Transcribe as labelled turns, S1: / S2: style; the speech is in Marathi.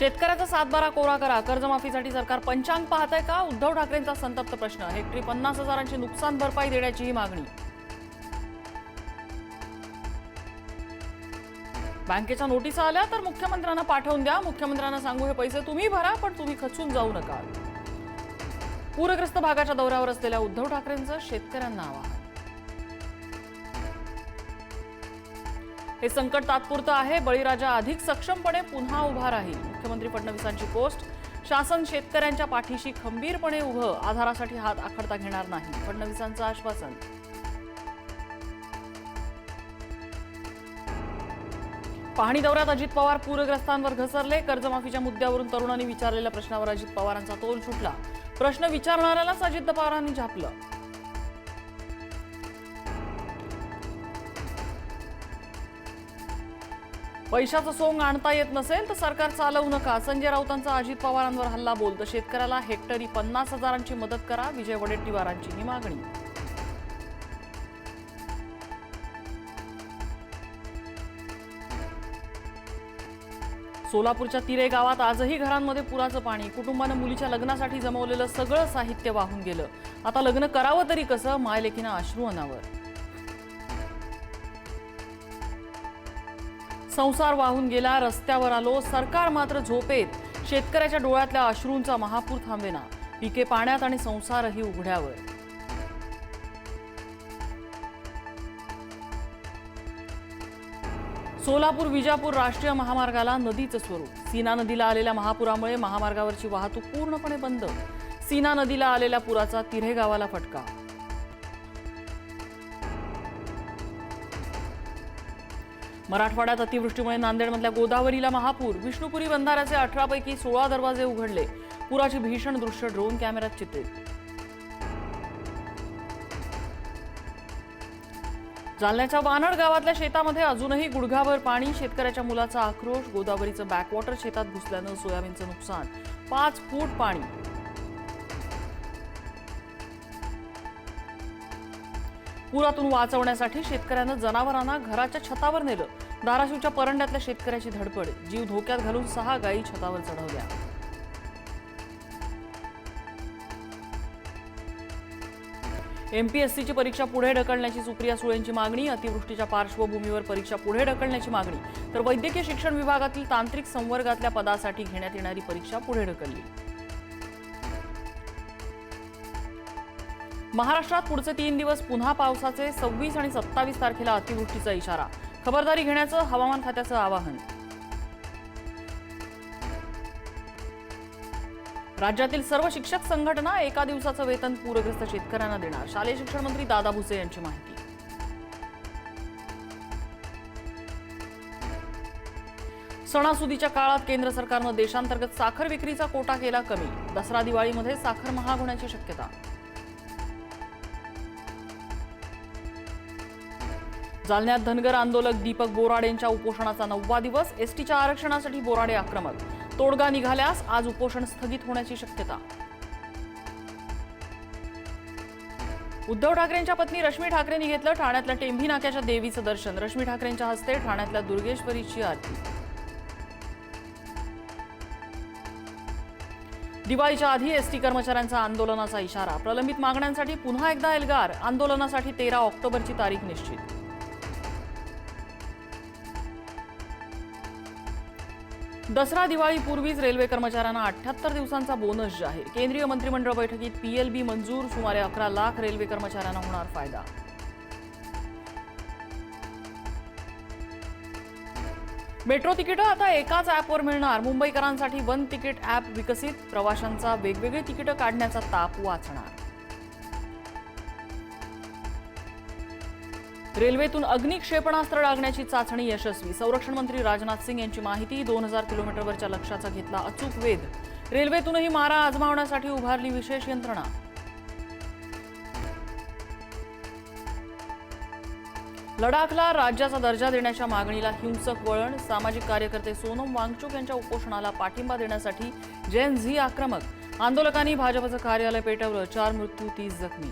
S1: शेतकऱ्याचा सातबारा कोरा करा. कर्जमाफीसाठी सरकार पंचांग पाहतंय का? उद्धव ठाकरेंचा संतप्त प्रश्न. हेक्टरी पन्नास हजारांची नुकसान भरपाई देण्याचीही मागणी. बँकेच्या नोटिसा आल्या तर मुख्यमंत्र्यांना पाठवून द्या. मुख्यमंत्र्यांना सांगू हे पैसे तुम्ही भरा पण तुम्ही खचून जाऊ नका. पूरग्रस्त भागाच्या दौऱ्यावर असलेल्या उद्धव ठाकरेंचं शेतकऱ्यांना आवाहन. हे संकट तात्पुरतं आहे. बळीराजा अधिक सक्षमपणे पुन्हा उभा राहील. मुख्यमंत्री फडणवीसांची पोस्ट शासन शेतकऱ्यांच्या पाठीशी खंबीरपणे उभं आधारासाठी हात आखडता घेणार नाही. फडणवीसांचं आश्वासन. पाहणी दौऱ्यात अजित पवार पूरग्रस्तांवर घसरले. कर्जमाफीच्या मुद्द्यावरून तरुणांनी विचारलेल्या प्रश्नावर अजित पवारांचा तोल सुटला. प्रश्न विचारणाऱ्यालाच अजित पवारांनी झापलं. पैशाचं सोंग आणता येत नसेल तर सरकार चालवू नका. संजय राऊतांचा अजित पवारांवर हल्ला बोल तर शेतकऱ्याला हेक्टरी पन्नास हजारांची मदत करा विजय वडेट्टीवारांची ही मागणी. सोलापूरच्या तिरे गावात आजही घरांमध्ये पुराचं पाणी. कुटुंबानं मुलीच्या लग्नासाठी जमवलेलं सगळं साहित्य वाहून गेलं. आता लग्न करावं तरी कसं? मायलेखीनं अश्रू अनावर. संसार वाहून गेला रस्त्यावर आलो सरकार मात्र झोपेत. शेतकऱ्याच्या डोळ्यातल्या अश्रूंचा महापूर थांबेना. पिके पाण्यात आणि संसारही उघड्यावर. सोलापूर विजापूर राष्ट्रीय महामार्गाला नदीचं स्वरूप. सीना नदीला आलेल्या महापुरामुळे महामार्गावरची वाहतूक पूर्णपणे बंद. सीना नदीला आलेल्या पुराचा तिरे गावाला फटका. मराठवाड्यात अतिवृष्टीमुळे नांदेडमधल्या गोदावरीला महापूर विष्णुपुरी बंधाऱ्याचे अठरापैकी सोळा दरवाजे उघडले. पुराची भीषण दृश्य ड्रोन कॅमेऱ्यात चित्रित. जालन्याच्या वानड गावातल्या शेतामध्ये अजूनही गुडघाभर पाणी शेतकऱ्याच्या मुलाचा आक्रोश गोदावरीचं बॅकवॉटर शेतात घुसल्यानं सोयाबीनचं नुकसान पाच फूट पाणी. पुरातून वाचवण्यासाठी शेतकऱ्यानं जनावरांना घराच्या छतावर नेलं. धाराशिवच्या परंड्यातल्या शेतकऱ्याची धडपड जीव धोक्यात घालून सहा गायी छतावर चढवल्या. एमपीएससीची परीक्षा पुढे ढकलण्याची सुप्रिया सुळेंची मागणी अतिवृष्टीच्या पार्श्वभूमीवर परीक्षा पुढे ढकलण्याची मागणी. तर वैद्यकीय शिक्षण विभागातील तांत्रिक संवर्गातल्या पदासाठी घेण्यात येणारी परीक्षा पुढे ढकलली. महाराष्ट्रात पुढचे तीन दिवस पुन्हा पावसाचे सव्वीस आणि सत्तावीस तारखेला अतिवृष्टीचा इशारा. खबरदारी घेण्याचं हवामान खात्याचं आवाहन. राज्यातील सर्व शिक्षक संघटना एका दिवसाचं वेतन पूरग्रस्त शेतकऱ्यांना देणार. शालेय शिक्षण मंत्री दादा भुसे यांची माहिती. सणासुदीच्या काळात केंद्र सरकारनं देशांतर्गत साखर विक्रीचा कोटा केला कमी. दसरा दिवाळीमध्ये साखर महाग होण्याची शक्यता. जालन्यात धनगर आंदोलक दीपक बोराडे यांच्या उपोषणाचा नववा दिवस एसटीच्या आरक्षणासाठी बोराडे आक्रमक. तोडगा निघाल्यास आज उपोषण स्थगित होण्याची शक्यता. उद्धव ठाकरेंच्या पत्नी रश्मी ठाकरेंनी घेतलं ठाण्यातल्या टेंभी नाक्याच्या देवीचं दर्शन. रश्मी ठाकरेंच्या हस्ते ठाण्यातल्या दुर्गेश्वरीची आरती. दिवाळीच्या आधी एसटी कर्मचाऱ्यांचा आंदोलनाचा इशारा. प्रलंबित मागण्यांसाठी पुन्हा एकदा एल्गार. आंदोलनासाठी तेरा ऑक्टोबरची तारीख निश्चित. दसरा दिवाळीपूर्वीच रेल्वे कर्मचाऱ्यांना अठ्याहत्तर दिवसांचा बोनस जाहीर. केंद्रीय मंत्रिमंडळ बैठकीत पीएलबी मंजूर सुमारे अकरा लाख रेल्वे कर्मचाऱ्यांना होणार फायदा. मेट्रो तिकीटं आता एकाच ॲपवर मिळणार. मुंबईकरांसाठी वन तिकीट ॲप विकसित प्रवाशांचा वेगवेगळी तिकीटं काढण्याचा ताप वाचणार. रेल्वेतून अग्निक्षेपणास्त्र डागण्याची चाचणी यशस्वी. संरक्षण मंत्री राजनाथ सिंग यांची माहिती दोन हजार किलोमीटरवरच्या लक्ष्याचा घेतला अचूक वेध. रेल्वेतूनही मारा आजमावण्यासाठी उभारली विशेष यंत्रणा. लडाखला राज्याचा दर्जा देण्याच्या मागणीला हिंसक वळण. सामाजिक कार्यकर्ते सोनम वांगचूक यांच्या उपोषणाला पाठिंबा देण्यासाठी जैन झी आक्रमक. आंदोलकांनी भाजपचं कार्यालय पेटवलं चार मृत्यू तीस जखमी.